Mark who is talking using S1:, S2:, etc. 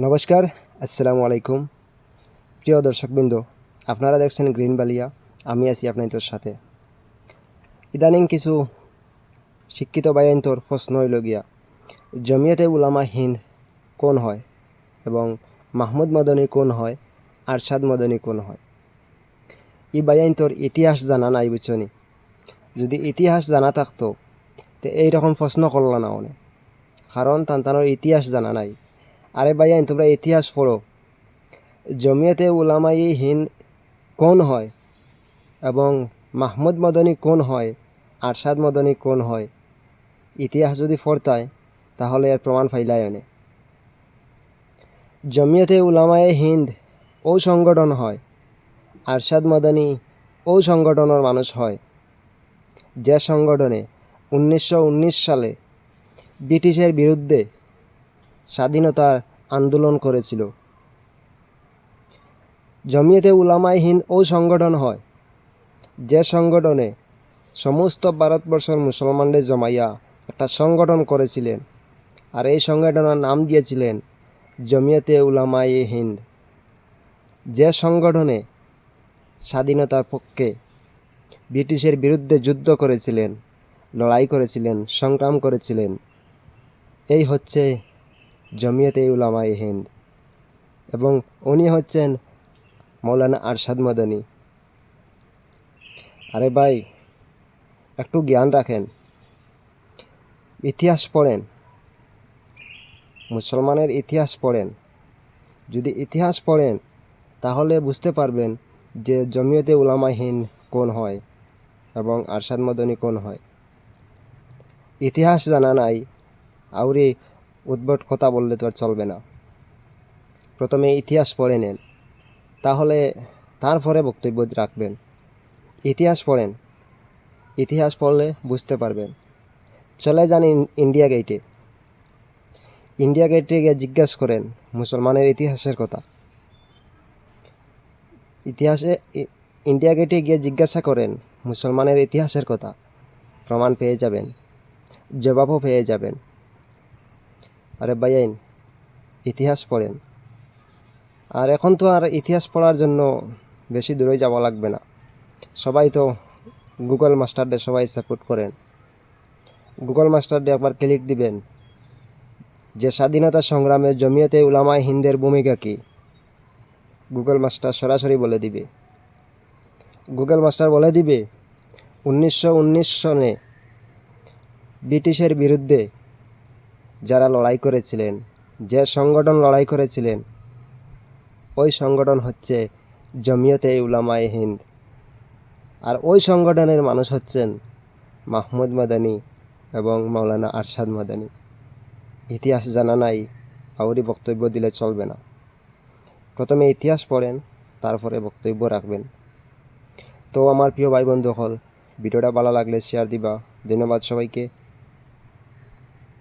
S1: নমস্কার, আসসালামু আলাইকুম। প্রিয় দর্শকবৃন্দ, আপনারা দেখছেন গ্রিন বালিয়া, আমি আছি আপনাদের সাথে। ইদানিং কিছু শিক্ষিত বাইন্তর প্রশ্ন হইল গিয়া, জমিয়তে উলামা হিন্দ কোন হয় এবং মাহমুদ মদনী কোন হয়, আরশাদ মদনী কোন হয়? এই বাইন্তর ইতিহাস জানা নাই বুঝছনি? যদি ইতিহাস জানা থাকতো, তো এইরকম প্রশ্ন করল না অনেক। কারণ তান্তানোর ইতিহাস জানা নাই। আরে ভাইয়ান তোমরা ইতিহাস পড়ো। জমিয়তে উলামাই হিন কোন হয়? এবং মাহমুদ মদনী কোন হয়? আরশাদ মদনী কোন হয়? ইতিহাস যদি পড়তায়, তাহলে এর প্রমাণ ফাইলাই অনে জমিয়তে উলামায়ে হিন্দ ও সংগঠন হয়। আরশাদ মদনী ও সংগঠনের মানুষ হয়। যে সংগঠনে উনিশশো উনিশ সালে ব্রিটিশের বিরুদ্ধে স্বাধীনতার আন্দোলন করেছিল। জমিয়তে উলামাই হিন্দ ও সংগঠন হয়। যে সংগঠনে সমস্ত ভারতবর্ষের মুসলমানদের জমাইয়া একটা সংগঠন করেছিলেন আর এই সংগঠনের নাম দিয়েছিলেন জমিয়তে উলামাই হিন্দ। যে সংগঠনে স্বাধীনতার পক্ষে ব্রিটিশের বিরুদ্ধে যুদ্ধ করেছিলেন, লড়াই করেছিলেন, সংগ্রাম করেছিলেন, এই হচ্ছে জমিয়তে উলামায়ে হিন্দ। এবং উনি হচ্ছেন মৌলানা আরশাদ মদনী। আরে ভাই, একটু জ্ঞান রাখেন। ইতিহাস পড়েন। মুসলমানের ইতিহাস পড়েন। যদি ইতিহাস পড়েন, তাহলে বুঝতে পারবেন যে জমিয়তে উলামা হিন্দ কোন হয় এবং আরশাদ মদনী কোন হয়। ইতিহাস জানা নাই, আউরি উদ্ভট কথা বললে তো আর চলবে না। প্রথমে ইতিহাস পড়ে নেন। তাহলে তারপরে বক্তব্য রাখবেন। ইতিহাস পড়েন। ইতিহাস পড়লে বুঝতে পারবেন। চলে যান ইন্ডিয়া গেটে ইন্ডিয়া গেটে গিয়ে জিজ্ঞাসা করেন মুসলমানের ইতিহাসের কথা। ইতিহাসে ইন্ডিয়া গেটে গিয়ে জিজ্ঞাসা করেন মুসলমানের ইতিহাসের কথা। প্রমাণ পেয়ে যাবেন। জবাবও পেয়ে যাবেন। আরে ভাইয়াইন ইতিহাস পড়েন। আর এখন তো আর ইতিহাস পড়ার জন্য বেশি দূরে যাওয়া লাগবে না। সবাই তো গুগল মাস্টারদের সবাই সাপোর্ট করেন। গুগল মাস্টারদের একবার ক্লিক দিবেন। যে স্বাধীনতা সংগ্রামে জমিয়তে উলামায় হিন্দের ভূমিকা কী? গুগল মাস্টার সরাসরি বলে দিবে। গুগল মাস্টার বলে দিবে, উনিশশো উনিশ সনে ব্রিটিশের বিরুদ্ধে যারা লড়াই করেছিলেন, যে সংগঠন লড়াই করেছিলেন, ওই সংগঠন হচ্ছে জমিয়তে উলামায়ে হিন্দ। আর ওই সংগঠনের মানুষ হচ্ছেন মাহমুদ মাদানী এবং মাওলানা আরশাদ মাদানী। ইতিহাস জানা নাই আউরি বক্তব্য দিলে চলবে না। প্রথমে ইতিহাস পড়েন, তারপরে বক্তব্য রাখবেন। তো আমার প্রিয় ভাই বন্ধু হল ভিডিওটা ভালো লাগলে শেয়ার দিবা। ধন্যবাদ সবাইকে।